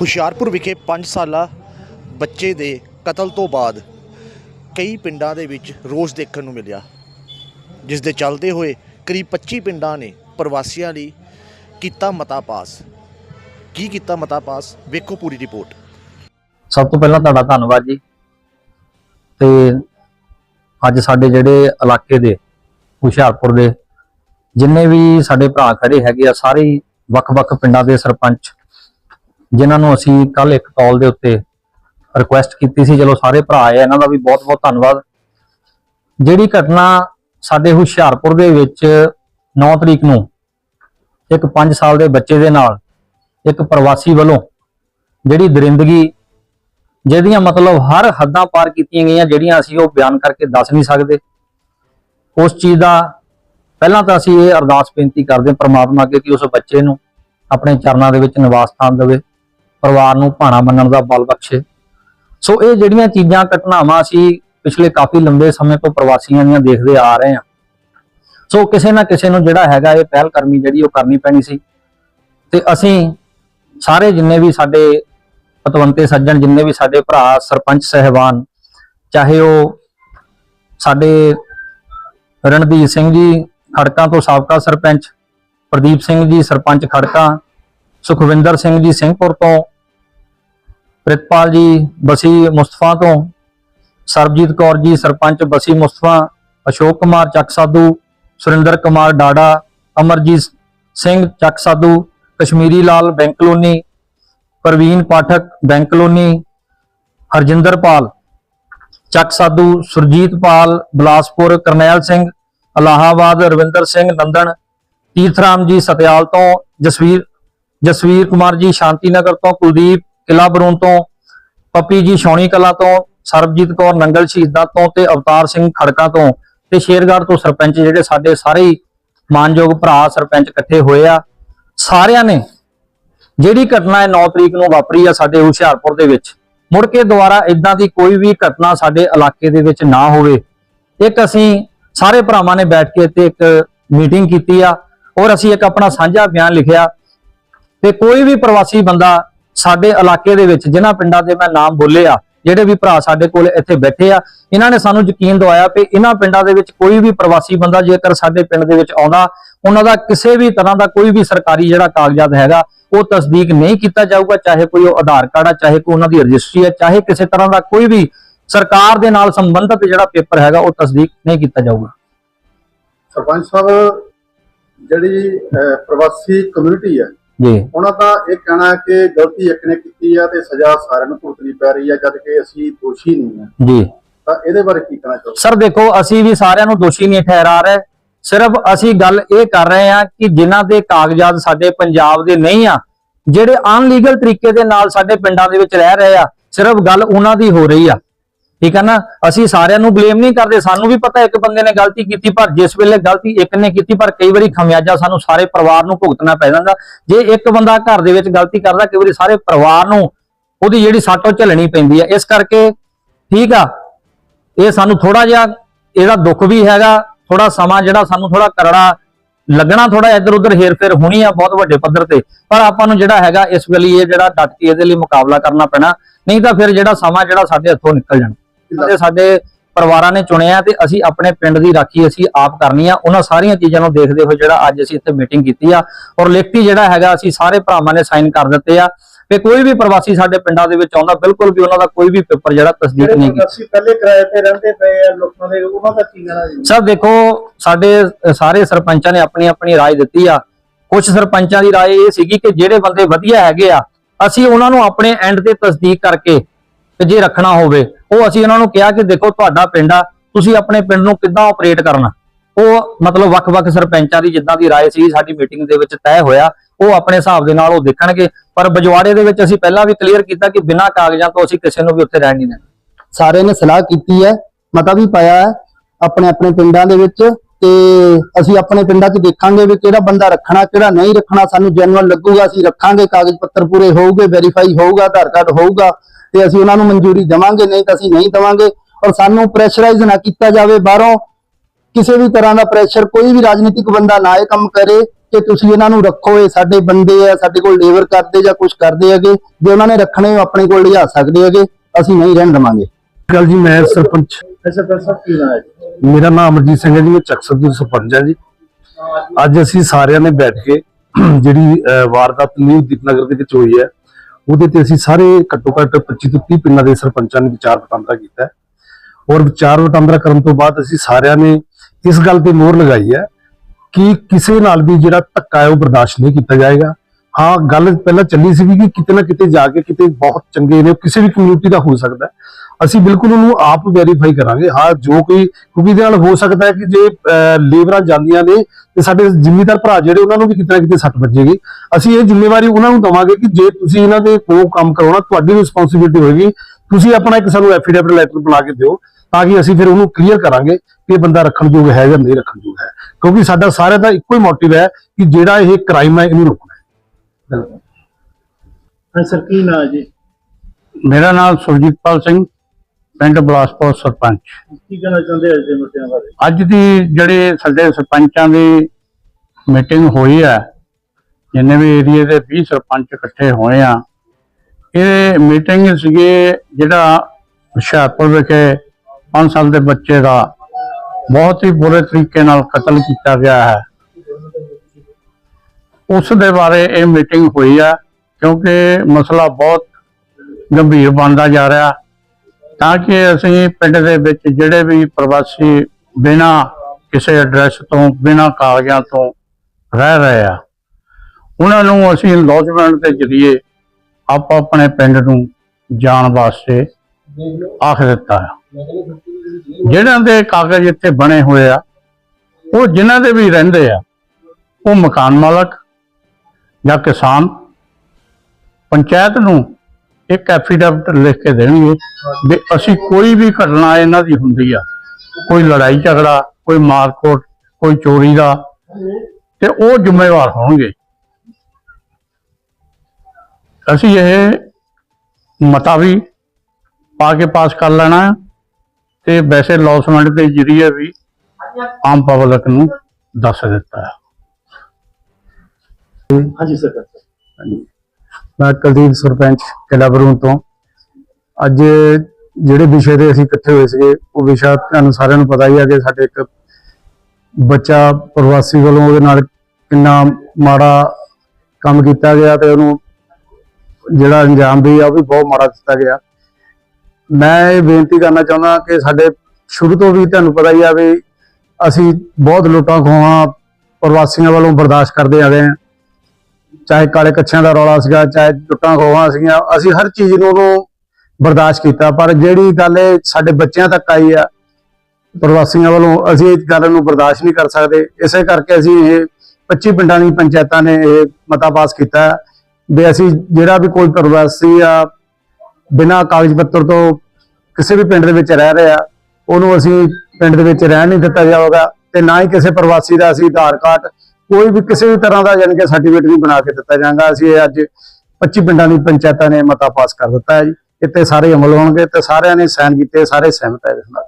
ਹੁਸ਼ਿਆਰਪੁਰ ਵਿਖੇ 5 ਸਾਲਾ ਬੱਚੇ ਦੇ ਕਤਲ ਤੋਂ ਬਾਅਦ ਕਈ ਪਿੰਡਾਂ ਦੇ ਵਿੱਚ ਰੋਸ ਦੇਖਣ ਨੂੰ ਮਿਲਿਆ, ਜਿਸ ਦੇ ਚੱਲਦੇ ਹੋਏ ਕਰੀਬ 25 ਪਿੰਡਾਂ ਨੇ ਪ੍ਰਵਾਸੀਆਂ ਲਈ ਕੀਤਾ ਮਤਾ ਪਾਸ। ਕੀ ਕੀਤਾ ਮਤਾ ਪਾਸ? ਵੇਖੋ ਪੂਰੀ ਰਿਪੋਰਟ। ਸਭ ਤੋਂ ਪਹਿਲਾਂ ਤੁਹਾਡਾ ਧੰਨਵਾਦ ਜੀ। ਤੇ ਅੱਜ ਸਾਡੇ ਜਿਹੜੇ ਇਲਾਕੇ ਦੇ, ਹੁਸ਼ਿਆਰਪੁਰ ਦੇ ਜਿੰਨੇ ਵੀ ਸਾਡੇ ਭਰਾ ਖੜੇ ਹੈਗੇ ਆ, ਸਾਰੇ ਵੱਖ-ਵੱਖ ਪਿੰਡਾਂ ਦੇ ਸਰਪੰਚ ਜਿਨ੍ਹਾਂ ਨੂੰ ਅਸੀਂ ਕੱਲ ਇੱਕ ਕਾਲ ਦੇ ਉੱਤੇ ਰਿਕੁਐਸਟ ਕੀਤੀ ਸੀ, ਚਲੋ ਸਾਰੇ ਭਰਾ ਆਏ ਇਹਨਾਂ ਦਾ ਵੀ ਬਹੁਤ-ਬਹੁਤ ਧੰਨਵਾਦ। ਜਿਹੜੀ ਘਟਨਾ ਸਾਡੇ ਹੁਸ਼ਿਆਰਪੁਰ ਦੇ ਵਿੱਚ 9 ਤਰੀਕ ਨੂੰ, ਇੱਕ 5 ਸਾਲ ਦੇ ਬੱਚੇ ਦੇ ਨਾਲ, ਇੱਕ ਪ੍ਰਵਾਸੀ ਵੱਲੋਂ ਜਿਹੜੀ ਦਰਿੰਦਗੀ, ਜਿਹਦੀਆਂ ਮਤਲਬ ਹਰ ਹੱਦਾਂ ਪਾਰ ਕੀਤੀਆਂ ਗਈਆਂ, ਜਿਹੜੀਆਂ ਅਸੀਂ ਉਹ ਬਿਆਨ ਕਰਕੇ ਦੱਸ ਨਹੀਂ ਸਕਦੇ। ਉਸ ਚੀਜ਼ ਦਾ ਪਹਿਲਾਂ ਤਾਂ ਅਸੀਂ ਇਹ ਅਰਦਾਸ ਬੇਨਤੀ ਕਰਦੇ ਹਾਂ ਪ੍ਰਮਾਤਮਾ ਅੱਗੇ ਕਿ ਉਸ ਬੱਚੇ ਨੂੰ ਆਪਣੇ ਚਰਨਾਂ ਦੇ ਵਿੱਚ ਨਿਵਾਸ ਸਥਾਨ ਦੇਵੇ। ਪਰਿਵਾਰ ਨੂੰ ਭਾਣਾ ਮੰਨਣ ਦਾ ਬਲ ਬਖਸ਼ੇ। ਸੋ ਇਹ ਜਿਹੜੀਆਂ ਚੀਜ਼ਾਂ, ਘਟਨਾਵਾਂ ਅਸੀਂ ਪਿਛਲੇ ਕਾਫੀ ਲੰਬੇ ਸਮੇਂ ਤੋਂ ਪ੍ਰਵਾਸੀਆਂ ਦੀਆਂ ਦੇਖਦੇ ਆ ਰਹੇ ਹਾਂ। ਸੋ ਕਿਸੇ ਨਾ ਕਿਸੇ ਨੂੰ ਜਿਹੜਾ ਹੈਗਾ ਇਹ ਪਹਿਲ ਕਰਮੀ ਜਿਹੜੀ ਉਹ ਕਰਨੀ ਪੈਣੀ ਸੀ। ਤੇ ਅਸੀਂ ਸਾਰੇ ਜਿੰਨੇ ਵੀ ਸਾਡੇ ਪਤਵੰਤੇ ਸੱਜਣ, ਜਿੰਨੇ ਵੀ ਸਾਡੇ ਭਰਾ, ਸਰਪੰਚ, ਸਹਿਬਾਨ, ਚਾਹੇ ਉਹ ਸਾਡੇ ਰਣਦੀਪ ਸਿੰਘ ਜੀ ਖੜਕਾਂ ਤੋਂ ਸਾਬਕਾ ਸਰਪੰਚ, ਪ੍ਰਦੀਪ ਸਿੰਘ ਜੀ ਸਰਪੰਚ ਖੜਕਾਂ ਸੁਖਵਿੰਦਰ ਸਿੰਘ ਜੀ ਸਿੰਘਪੁਰ ਤੋਂ ਪ੍ਰਿਤਪਾਲ ਜੀ ਬਸੀ ਮੁਸਤਫਾ ਤੋਂ ਸਰਬਜੀਤ ਕੌਰ ਜੀ ਸਰਪੰਚ ਬਸੀ ਮੁਸਤਫਾ ਅਸ਼ੋਕ ਕੁਮਾਰ ਚੱਕ ਸਾਧੂ Surinder Kumar ਡਾਡਾ Amarjit Singh Chak Sadhu Kashmiri Lal bank colony Praveen Pathak bank colony Harjinder Pal Chak Sadhu Surjit ਪਾਲ ਬਲਾਸਪੁਰ ਕਰਨੈਲ ਸਿੰਘ ਇਲਾਹਾਬਾਦ ਰਵਿੰਦਰ ਸਿੰਘ ਨੰਦਨ ਤੀਰਥਰਾਮ ਜੀ ਸਤਿਆਲ ਤੋਂ ਜਸਵੀਰ ਜਸਵੀਰ ਕੁਮਾਰ ਜੀ ਸ਼ਾਂਤੀ ਨਗਰ ਤੋਂ, ਕੁਲਦੀਪ ਕਿਲਾ ਬਰੂਨ ਤੋਂ, ਪੱਪੀ ਜੀ ਸ਼ੌਣੀ ਕਲਾ ਤੋਂ, ਸਰਬਜੀਤ ਕੌਰ ਨੰਗਲ ਸ਼ਹੀਦਾਂ ਤੋਂ ਤੇ ਅਵਤਾਰ ਸਿੰਘ ਖੜਕਾ ਤੋਂ ਤੇ ਸ਼ੇਰਗੜ੍ਹ ਤੋਂ ਸਰਪੰਚ ਜਿਹੜੇ ਸਾਡੇ ਸਾਰੇ ਹੀ ਮਾਨਯੋਗ ਭਰਾ ਸਰਪੰਚ ਇਕੱਠੇ ਹੋਏ ਆ। ਸਾਰਿਆਂ ਨੇ ਜਿਹੜੀ ਘਟਨਾ ਹੈ 9 ਤਰੀਕ ਨੂੰ ਵਾਪਰੀ ਆ ਸਾਡੇ ਹੁਸ਼ਿਆਰਪੁਰ ਦੇ ਵਿੱਚ, ਮੁੜ ਕੇ ਦੁਬਾਰਾ ਇਦਾਂ ਦੀ ਕੋਈ ਵੀ ਘਟਨਾ ਸਾਡੇ ਇਲਾਕੇ ਦੇ ਵਿੱਚ ਨਾ ਹੋਵੇ। ਇੱਕ ਅਸੀਂ ਸਾਰੇ ਭਰਾਵਾਂ ਨੇ ਬੈਠ ਕੇ ਤੇ ਇੱਕ ਮੀਟਿੰਗ ਕੀਤੀ ਆ ਔਰ ਅਸੀਂ ਇੱਕ ਆਪਣਾ ਸਾਂਝਾ ਬਿਆਨ ਲਿਖਿਆ ਤੇ ਕੋਈ ਵੀ ਪ੍ਰਵਾਸੀ ਬੰਦਾ ਸਾਡੇ ਇਲਾਕੇ ਦੇ ਵਿੱਚ, ਜਿਨ੍ਹਾਂ ਪਿੰਡਾਂ ਦੇ ਮੈਂ ਨਾਮ ਬੋਲੇ ਆ, ਜਿਹੜੇ ਵੀ ਭਰਾ ਸਾਡੇ ਕੋਲ ਇੱਥੇ ਬੈਠੇ ਆ, ਇਹਨਾਂ ਨੇ ਸਾਨੂੰ ਯਕੀਨ ਦਵਾਇਆ ਕਿ ਇਹਨਾਂ ਪਿੰਡਾਂ ਦੇ ਵਿੱਚ ਕੋਈ ਵੀ ਪ੍ਰਵਾਸੀ ਬੰਦਾ ਜੇਕਰ ਸਾਡੇ ਪਿੰਡ ਦੇ ਵਿੱਚ ਆਉਂਦਾ, ਉਹਨਾਂ ਦਾ ਕਿਸੇ ਵੀ ਤਰ੍ਹਾਂ ਦਾ ਕੋਈ ਵੀ ਸਰਕਾਰੀ ਜਿਹੜਾ ਕਾਗਜ਼ਾਤ ਹੈਗਾ, ਉਹ ਤਸਦੀਕ ਨਹੀਂ ਕੀਤਾ ਜਾਊਗਾ, ਚਾਹੇ ਕੋਈ ਉਹ ਆਧਾਰ ਕਾਰਡ ਆ, ਚਾਹੇ ਕੋਈ ਉਹਨਾਂ ਦੀ ਰਜਿਸਟਰੀ ਹੈ ਚਾਹੇ ਕਿਸੇ ਤਰ੍ਹਾਂ ਦਾ ਕੋਈ ਵੀ ਸਰਕਾਰ ਦੇ ਨਾਲ ਸੰਬੰਧਿਤ ਜਿਹੜਾ ਪੇਪਰ ਹੈਗਾ, ਉਹ ਤਸਦੀਕ ਨਹੀਂ ਕੀਤਾ ਜਾਊਗਾ। ਸਰਪੰਚ ਸਾਹਿਬ, ਜਿਹੜੀ ਪ੍ਰਵਾਸੀ ਕਮਿਊਨਿਟੀ ਹੈ ਜੀ। ਉਹਨਾਂ ਦਾ ਇਹ ਕਹਿਣਾ ਹੈ ਕਿ ਗਲਤੀ ਇੱਕ ਨੇ ਕੀਤੀ ਆ ਤੇ ਸਜ਼ਾ ਸਾਰਿਆਂ ਨੂੰ ਭੁਗਤਣੀ ਪੈ ਰਹੀ ਆ ਜਦ ਕਿ ਅਸੀਂ ਦੋਸ਼ੀ ਨਹੀਂ ਹਾਂ ਜੀ। ਤਾਂ ਇਹਦੇ ਬਾਰੇ ਕੀ ਕਹਿਣਾ ਚਾਹੋਗੇ? ਸਰ ਦੇਖੋ ਅਸੀਂ ਵੀ ਸਾਰਿਆਂ ਨੂੰ ਦੋਸ਼ੀ ਨਹੀਂ ਠਹਿਰਾ ਰਹੇ। ਸਿਰਫ ਅਸੀਂ ਗੱਲ ਇਹ ਕਰ ਰਹੇ ਹਾਂ ਕਿ ਜਿਨ੍ਹਾਂ ਦੇ ਕਾਗਜ਼ਾਤ ਸਾਡੇ ਪੰਜਾਬ ਦੇ ਨਹੀਂ ਆ ਜਿਹੜੇ ਅਨਲੀਗਲ ਤਰੀਕੇ ਦੇ ਨਾਲ ਸਾਡੇ ਪਿੰਡਾਂ ਦੇ ਵਿੱਚ ਰਹਿ ਰਹੇ ਆ ਸਿਰਫ ਗੱਲ ਉਹਨਾਂ ਦੀ ਹੋ ਰਹੀ ਆ। ਠੀਕ ਹੈ ਨਾ? ਅਸੀਂ ਸਾਰਿਆਂ ਨੂੰ ਬਲੇਮ ਨਹੀਂ ਕਰਦੇ। ਸਾਨੂੰ ਵੀ ਪਤਾ ਇੱਕ ਬੰਦੇ ਨੇ ਗਲਤੀ ਕੀਤੀ, ਪਰ ਜਿਸ ਵੇਲੇ ਗਲਤੀ ਇੱਕ ਨੇ ਕੀਤੀ, ਪਰ ਕਈ ਵਾਰੀ ਖਮਿਆਜਾ ਸਾਨੂੰ ਸਾਰੇ ਪਰਿਵਾਰ ਨੂੰ ਭੁਗਤਣਾ ਪੈ ਜਾਂਦਾ। ਜੇ ਇੱਕ ਬੰਦਾ ਘਰ ਦੇ ਵਿੱਚ ਗਲਤੀ ਕਰਦਾ, ਕਈ ਵਾਰੀ ਸਾਰੇ ਪਰਿਵਾਰ ਨੂੰ ਉਹਦੀ ਜਿਹੜੀ ਸੱਟ ਉਹ ਝੱਲਣੀ ਪੈਂਦੀ ਹੈ ਇਸ ਕਰਕੇ ਠੀਕ ਆ? ਇਹ ਸਾਨੂੰ ਥੋੜਾ ਜਿਹਾ ਇਹਦਾ ਦੁੱਖ ਵੀ ਹੈਗਾ। ਥੋੜਾ ਸਮਾਂ ਜਿਹੜਾ ਸਾਨੂੰ ਥੋੜਾ ਕਰੜਾ ਲੱਗਣਾ ਥੋੜਾ ਇੱਧਰ ਉੱਧਰ ਹੇਰ-ਫੇਰ ਹੋਣੀ ਆ ਬਹੁਤ ਵੱਡੇ ਪੱਧਰ ਤੇ। ਪਰ ਆਪਾਂ ਨੂੰ ਜਿਹੜਾ ਹੈਗਾ, ਇਸ ਵੇਲੇ ਇਹ ਜਿਹੜਾ ਡਟ ਕੇ ਇਹਦੇ ਲਈ ਮੁਕਾਬਲਾ ਕਰਨਾ ਪੈਣਾ। ਨਹੀਂ ਤਾਂ ਫਿਰ ਜਿਹੜਾ ਸਮਾਂ ਜਿਹੜਾ ਸਾਡੇ ਹੱਥੋਂ ਨਿਕਲ ਜਾਣਾ। ਤੇ ਸਾਡੇ ਪਰਿਵਾਰਾਂ ਨੇ ਚੁਣਿਆ ਤੇ ਅਸੀਂ ਆਪਣੇ ਪਿੰਡ ਦੀ ਰਾਖੀ ਅਸੀਂ ਆਪ ਕਰਨੀ ਆ ਉਹਨਾਂ ਸਾਰੀਆਂ ਚੀਜ਼ਾਂ ਨੂੰ ਦੇਖਦੇ ਹੋਏ ਜਿਹੜਾ ਅੱਜ ਅਸੀਂ ਇੱਥੇ ਮੀਟਿੰਗ ਕੀਤੀ ਆ ਔਰ ਲਿਖਤੀ ਜਿਹੜਾ ਹੈਗਾ ਅਸੀਂ ਸਾਰੇ ਭਰਾਵਾਂ ਨੇ ਸਾਈਨ ਕਰ ਦਿੱਤੇ ਆ ਕਿ ਕੋਈ ਵੀ ਪ੍ਰਵਾਸੀ ਸਾਡੇ ਪਿੰਡਾਂ ਦੇ ਵਿੱਚ ਆਉਂਦਾ ਬਿਲਕੁਲ ਵੀ ਉਹਨਾਂ ਦਾ ਕੋਈ ਵੀ ਪੇਪਰ ਜਿਹੜਾ ਤਸਦੀਕ ਨਹੀਂ ਕੀਤਾ ਅਸੀਂ ਪਹਿਲੇ ਕਿਰਾਏ ਤੇ ਰਹਿੰਦੇ ਪਏ ਆ ਲੋਕਾਂ ਦੇ ਉਹਨਾਂ ਦਾ ਕੀ ਕਹਿਣਾ ਜੀ ਸਰ ਦੇਖੋ ਸਾਡੇ ਅ, ਸਾਰੇ ਸਰਪੰਚਾਂ ਨੇ ਆਪਣੀ ਆਪਣੀ رائے ਦਿੱਤੀ ਆ ਕੁਝ ਸਰਪੰਚਾਂ ਦੀ رائے ਇਹ ਸੀਗੀ ਕਿ ਜਿਹੜੇ ਬੰਦੇ ਵਧੀਆ ਹੈਗੇ ਆ ਅਸੀਂ ਉਹਨਾਂ ਨੂੰ ਆਪਣੇ ਐਂਡ ਤੇ ਤਸਦੀਕ ਕਰਕੇ ਤੇ ਜੇ ਰੱਖਣਾ ਹੋਵੇ ਉਹ ਅਸੀਂ ਉਹਨਾਂ ਨੂੰ ਕਿਹਾ ਕਿ ਦੇਖੋ ਤੁਹਾਡਾ ਪਿੰਡ ਆ ਤੁਸੀਂ ਆਪਣੇ ਪਿੰਡ ਨੂੰ ਕਿੱਦਾਂ ਆਪਰੇਟ ਕਰਨਾ ਉਹ ਮਤਲਬ ਵੱਖ-ਵੱਖ ਸਰਪੰਚਾਂ ਦੀ ਜਿੱਦਾਂ ਦੀ رائے ਸੀ ਸਾਡੀ ਮੀਟਿੰਗ ਦੇ ਵਿੱਚ ਤੈਅ ਹੋਇਆ ਉਹ ਆਪਣੇ ਹਿਸਾਬ ਦੇ ਨਾਲ ਉਹ ਦੇਖਣਗੇ ਪਰ ਬਜਵਾੜੇ ਦੇ ਵਿੱਚ ਅਸੀਂ ਪਹਿਲਾਂ ਵੀ ਕਲੀਅਰ ਕੀਤਾ ਕਿ ਬਿਨਾਂ ਕਾਗਜ਼ਾਂ ਤੋਂ ਅਸੀਂ ਕਿਸੇ ਨੂੰ ਵੀ ਉੱਥੇ ਰਹਿਣ ਨਹੀਂ ਦੇਣਾ ਸਾਰਿਆਂ ਨੇ ਸਲਾਹ ਕੀਤੀ ਹੈ ਮਤਾ ਵੀ ਪਾਇਆ ਹੈ ਆਪਣੇ ਆਪਣੇ ਪਿੰਡਾਂ ਦੇ ਵਿੱਚ ਤੇ ਅਸੀਂ ਆਪਣੇ ਪਿੰਡਾਂ 'ਚ ਦੇਖਾਂਗੇ ਵੀ ਕਿਹੜਾ ਬੰਦਾ ਰੱਖਣਾ ਕਿਹੜਾ ਨਹੀਂ ਰੱਖਣਾ ਸਾਨੂੰ ਜੈਨੂਅਲ ਲੱਗੂਗਾ ਅਸੀਂ ਰੱਖਾਂਗੇ ਕਾਗਜ਼ ਪੱਤਰ ਪੂਰੇ ਹੋਊਗੇ ਵੈਰੀਫਾਈ ਹੋਊਗਾ ਆਧਾਰ ਕਾਰਡ ਹੋਊਗਾ ਤੇ ਅਸੀਂ ਉਹਨਾਂ ਨੂੰ ਮਨਜ਼ੂਰੀ ਦੇਵਾਂਗੇ ਨਹੀਂ ਤਾਂ ਅਸੀਂ ਨਹੀਂ ਦੇਵਾਂਗੇ ਔਰ ਸਾਨੂੰ ਪ੍ਰੈਸ਼ਰਾਈਜ਼ ਨਾ ਕੀਤਾ ਜਾਵੇ ਬਾਹਰੋਂ। ਕਿਸੇ ਵੀ ਤਰ੍ਹਾਂ ਦਾ ਪ੍ਰੈਸ਼ਰ ਕੋਈ ਵੀ ਰਾਜਨੀਤਿਕ ਬੰਦਾ ਨਾ ਇਹ ਕੰਮ ਕਰੇ ਕਿ ਤੁਸੀਂ ਇਹਨਾਂ ਨੂੰ ਰੱਖੋ ਇਹ ਸਾਡੇ ਬੰਦੇ ਆ ਸਾਡੇ ਕੋਲ ਲੇਬਰ ਕਰਦੇ ਜਾਂ ਕੁਝ ਕਰਦੇ ਹੈਗੇ ਜੇ ਉਹਨਾਂ ਨੇ ਰੱਖਣੇ ਉਹ ਆਪਣੇ ਕੋਲ ਲਿਆ ਸਕਦੇ ਹੈਗੇ ਅਸੀਂ ਨਹੀਂ ਰਹਿਣ ਦੇਵਾਂਗੇ। ਕੱਲ ਜੀ ਮੈਂ ਸਰਪੰਚ। ਫਿਰ ਸਭ ਕੀ ਨਾ ਹੈ? ਮੇਰਾ ਨਾਮ ਅਮਰਜੀਤ ਸਿੰਘ ਹੈ ਜੀ, ਮੈਂ ਚੱਕਸਰ ਤੋਂ ਸਰਪੰਚ ਹਾਂ ਜੀ। ਅੱਜ ਅਸੀਂ ਸਾਰਿਆਂ ਨੇ ਬੈਠ ਕੇ ਜਿਹੜੀ ਵਾਰਦਾਤ ਨਿਊ ਦੀਪਨਗਰ ਦੇ ਵਿੱਚ ਹੋਈ ਹੈ, ਉਹਦੇ ਤੇ ਅਸੀਂ ਸਾਰੇ ਘੱਟੋ ਘੱਟ 25 ਤੋਂ 30 ਪਿੰਡਾਂ ਦੇ ਸਰਪੰਚਾਂ ਨੇ ਵਿਚਾਰ ਵਟਾਂਦਰਾ ਕੀਤਾ ਔਰ ਵਿਚਾਰ ਵਟਾਂਦਰਾ ਕਰਨ ਤੋਂ ਬਾਅਦ ਅਸੀਂ ਸਾਰਿਆਂ ਨੇ ਇਸ ਗੱਲ ਤੇ ਮੋਹਰ ਲਗਾਈ ਹੈ ਕਿ ਕਿਸੇ ਨਾਲ ਵੀ ਜਿਹੜਾ ਧੱਕਾ ਹੈ, ਉਹ ਬਰਦਾਸ਼ਤ ਨਹੀਂ ਕੀਤਾ ਜਾਏਗਾ। ਹਾਂ, ਗੱਲ ਪਹਿਲਾਂ ਚੱਲੀ ਸੀ ਕਿ ਕਿਤੇ ਨਾ ਕਿਤੇ ਜਾ ਕੇ ਕਿਤੇ ਬਹੁਤ ਚੰਗੇ ਨੇ, ਕਿਸੇ ਵੀ ਕਮਿਊਨਿਟੀ ਦਾ ਹੋ ਸਕਦਾ ਅਸੀਂ ਬਿਲਕੁਲ ਉਹਨੂੰ ਆਪ ਵੈਰੀਫਾਈ ਕਰਾਂਗੇ। ਹਾਂ ਜੋ ਕੋਈ ਕਿਉਂਕਿ ਇਹਦੇ ਨਾਲ ਹੋ ਸਕਦਾ ਹੈ ਕਿ ਜੇ ਲੇਬਰਾਂ ਜਾਂਦੀਆਂ ਨੇ ਤੇ ਸਾਡੇ ਜ਼ਿਮੀਦਾਰ ਭਰਾ ਜਿਹੜੇ ਉਹਨਾਂ ਨੂੰ ਵੀ ਕਿਤੇ ਨਾ ਕਿਤੇ ਸੱਟ ਵੱਜੇਗੀ। ਅਸੀਂ ਇਹ ਜ਼ਿੰਮੇਵਾਰੀ ਉਹਨਾਂ ਨੂੰ ਦਵਾਂਗੇ ਕਿ ਜੇ ਤੁਸੀਂ ਇਹਨਾਂ ਦੇ ਕੋਲ ਕੰਮ ਕਰਾਉਣਾ ਤੁਹਾਡੀ ਰਿਸਪੌਂਸਿਬਿਲਟੀ ਹੋਏਗੀ ਤੁਸੀਂ ਆਪਣਾ ਇੱਕ ਸਾਨੂੰ ਐਫੀਡੇਵਿਟ ਲੈਟਰ ਬਣਾ ਕੇ ਦਿਓ ਤਾਂ ਕਿ ਅਸੀਂ ਫਿਰ ਉਹਨੂੰ ਕਲੀਅਰ ਕਰਾਂਗੇ ਕਿ ਇਹ ਬੰਦਾ ਰੱਖਣ ਯੋਗ ਹੈ ਜਾਂ ਨਹੀਂ ਰੱਖਣ ਯੋਗ ਹੈ। ਕਿਉਂਕਿ ਸਾਡਾ ਸਾਰਿਆਂ ਦਾ ਇੱਕੋ ਹੀ ਮੋਟਿਵ ਹੈ ਕਿ ਜਿਹੜਾ ਇਹ ਕ੍ਰਾਈਮ ਹੈ ਇਹਨੂੰ ਰੋਕਣਾ ਹੈ। ਹਾਂ ਸਰ ਕੀ ਨਾ ਹੈ ਜੀ? ਮੇਰਾ ਨਾਮ ਸੁਰਜੀਤਪਾਲ ਸਿੰਘ। ਪਿੰਡ ਬਲਾਸਪੁਰ ਸਰਪੰਚ। ਕੀ ਕਹਿਣਾ ਚਾਹੁੰਦੇ ਹੋ ਜੀ ਮੁੱਦਿਆਂ ਬਾਰੇ? ਅੱਜ ਦੀ ਜਿਹੜੇ ਸਾਡੇ ਸਰਪੰਚਾਂ ਦੀ ਮੀਟਿੰਗ ਹੋਈ ਹੈ ਜਿੰਨੇ ਵੀ ਏਰੀਏ ਦੇ 20 ਸਰਪੰਚ ਇਕੱਠੇ ਹੋਏ ਆ ਇਹ ਮੀਟਿੰਗ ਸੀਗੇ ਜਿਹੜਾ ਹੁਸ਼ਿਆਰਪੁਰ ਵਿਖੇ 5 ਸਾਲ ਦੇ ਬੱਚੇ ਦਾ ਬਹੁਤ ਹੀ ਬੁਰੇ ਤਰੀਕੇ ਨਾਲ ਕਤਲ ਕੀਤਾ ਗਿਆ ਹੈ। ਉਸ ਦੇ ਬਾਰੇ ਇਹ ਮੀਟਿੰਗ ਹੋਈ ਆ ਕਿਉਂਕਿ ਮਸਲਾ ਬਹੁਤ ਗੰਭੀਰ ਬਣਦਾ ਜਾ ਰਿਹਾ। ਤਾਂ ਕਿ ਅਸੀਂ ਪਿੰਡ ਦੇ ਵਿੱਚ ਜਿਹੜੇ ਵੀ ਪ੍ਰਵਾਸੀ ਬਿਨਾਂ ਕਿਸੇ ਐਡਰੈਸ ਤੋਂ, ਬਿਨਾਂ ਕਾਗਜ਼ਾਂ ਤੋਂ ਰਹਿ ਰਹੇ ਆ, ਉਹਨਾਂ ਨੂੰ ਅਸੀਂ ਲੌਜਮੈਂਟ ਦੇ ਜ਼ਰੀਏ ਆਪ ਆਪਣੇ ਪਿੰਡ ਨੂੰ ਜਾਣ ਵਾਸਤੇ ਆਖ ਦਿੱਤਾ ਹੈ ਜਿਹਨਾਂ ਦੇ ਕਾਗਜ਼ ਇੱਥੇ ਬਣੇ ਹੋਏ ਆ, ਉਹ ਜਿਨ੍ਹਾਂ ਦੇ ਵੀ ਰਹਿੰਦੇ ਆ, ਉਹ ਮਕਾਨ ਮਾਲਕ ਜਾਂ ਕਿਸਾਨ ਪੰਚਾਇਤ ਨੂੰ ਇੱਕ ਐਫੀਡੈਵਿਟ ਲਿਖ ਕੇ ਦੇਣਗੇ ਵੀ ਅਸੀਂ ਕੋਈ ਵੀ ਘਟਨਾ ਇਹਨਾਂ ਦੀ ਹੁੰਦੀ ਆ ਕੋਈ ਲੜਾਈ ਝਗੜਾ ਕੋਈ ਮਾਰਕੋਟ ਕੋਈ ਚੋਰੀ ਦਾ ਤੇ ਉਹ ਜ਼ਿੰਮੇਵਾਰ ਹੋਣਗੇ। ਅਸੀਂ ਇਹ ਮਤਾ ਵੀ ਪਾ ਕੇ ਪਾਸ ਕਰ ਲੈਣਾ ਤੇ ਵੈਸੇ ਲੌਸਮੈਂਟ ਦੇ ਜਰੀਏ ਵੀ ਆਮ ਪਬਲਿਕ ਨੂੰ ਦੱਸ ਦਿੱਤਾ। ਹੈ ਹਾਂਜੀ ਸਰ। ਮੈਂ ਕੁਲਦੀਪ ਸਰਪੰਚ ਕਿਲਾ ਬਰੂਨ ਤੋਂ। ਅੱਜ ਜਿਹੜੇ ਵਿਸ਼ੇ ਤੇ ਅਸੀਂ ਇਕੱਠੇ ਹੋਏ ਸੀਗੇ, ਉਹ ਵਿਸ਼ਾ ਤੁਹਾਨੂੰ ਸਾਰਿਆਂ ਨੂੰ ਪਤਾ ਹੀ ਆ ਕਿ ਸਾਡੇ ਇੱਕ ਬੱਚਾ ਪ੍ਰਵਾਸੀ ਵੱਲੋਂ ਉਹਦੇ ਨਾਲ ਕਿੰਨਾ ਮਾੜਾ ਕੰਮ ਕੀਤਾ ਗਿਆ ਤੇ ਉਹਨੂੰ ਜਿਹੜਾ ਅੰਜਾਮ ਵੀ ਆ, ਉਹ ਵੀ ਬਹੁਤ ਮਾੜਾ ਦਿੱਤਾ ਗਿਆ। ਮੈਂ ਇਹ ਬੇਨਤੀ ਕਰਨਾ ਚਾਹੁੰਦਾ ਕਿ ਸਾਡੇ ਸ਼ੁਰੂ ਤੋਂ ਵੀ ਤੁਹਾਨੂੰ ਪਤਾ ਹੀ ਆ ਵੀ ਅਸੀਂ ਬਹੁਤ ਲੁੱਟਾਂ ਖੋਹਾਂ ਪ੍ਰਵਾਸੀਆਂ ਵੱਲੋਂ ਬਰਦਾਸ਼ਤ ਕਰਦੇ ਆ ਰਹੇ ਹਾਂ। ਚਾਹੇ ਕਾਲੇ ਕੱਛਿਆਂ ਦਾ ਰੌਲਾ ਸੀਗਾ, ਚਾਹੇ ਟੁੱਟਾਂ ਖੋਹਾਂ ਸੀਗੀਆਂ, ਅਸੀਂ ਹਰ ਚੀਜ਼ ਨੂੰ ਉਹਨੂੰ ਬਰਦਾਸ਼ਤ ਕੀਤਾ। ਪਰ ਜਿਹੜੀ ਗੱਲ ਇਹ ਸਾਡੇ ਬੱਚਿਆਂ ਤੱਕ ਆਈ ਆ, ਪ੍ਰਵਾਸੀਆਂ ਵੱਲੋਂ, ਅਸੀਂ ਇਸ ਗੱਲ ਨੂੰ ਬਰਦਾਸ਼ਤ ਨਹੀਂ ਕਰ ਸਕਦੇ। ਇਸੇ ਕਰਕੇ ਅਸੀਂ ਇਹ 25 ਪਿੰਡਾਂ ਦੀ ਪੰਚਾਇਤਾਂ ਨੇ ਇਹ ਮਤਾ ਪਾਸ ਕੀਤਾ। ਹੈ ਵੀ ਅਸੀਂ ਜਿਹੜਾ ਵੀ ਕੋਈ ਪ੍ਰਵਾਸੀ ਆ, ਬਿਨਾਂ ਕਾਗਜ਼ ਪੱਤਰ ਤੋਂ ਕਿਸੇ ਵੀ ਪਿੰਡ ਦੇ ਵਿੱਚ ਰਹਿ ਰਿਹਾ, ਉਹਨੂੰ ਅਸੀਂ ਪਿੰਡ ਦੇ ਵਿੱਚ ਰਹਿਣ ਨਹੀਂ ਦਿੱਤਾ ਜਾਵੇਗਾ ਤੇ ਨਾ ਹੀ ਕਿਸੇ ਪ੍ਰਵਾਸੀ ਦਾ ਅਸੀਂ ਆਧਾਰ ਕਾਰਡ ਕੋਈ ਵੀ ਕਿਸੇ ਵੀ ਤਰ੍ਹਾਂ ਦਾ ਯਾਨੀ ਕਿ ਸਰਟੀਫਿਕੇਟ ਨਹੀਂ ਬਣਾ ਕੇ ਦਿੱਤਾ ਜਾਏਗਾ। ਅਸੀਂ ਇਹ ਅੱਜ 25 ਪਿੰਡਾਂ ਦੀ ਪੰਚਾਇਤਾਂ ਨੇ ਮਤਾ ਪਾਸ ਕਰ ਦਿੱਤਾ ਹੈ ਜੀ। ਇੱਥੇ ਸਾਰੇ ਅਮਲ ਹੋਣਗੇ ਤੇ ਸਾਰਿਆਂ ਨੇ ਸਾਈਨ ਕੀਤੇ, ਸਾਰੇ ਸਹਿਮਤ ਹੈ ਇਸ ਨਾਲ।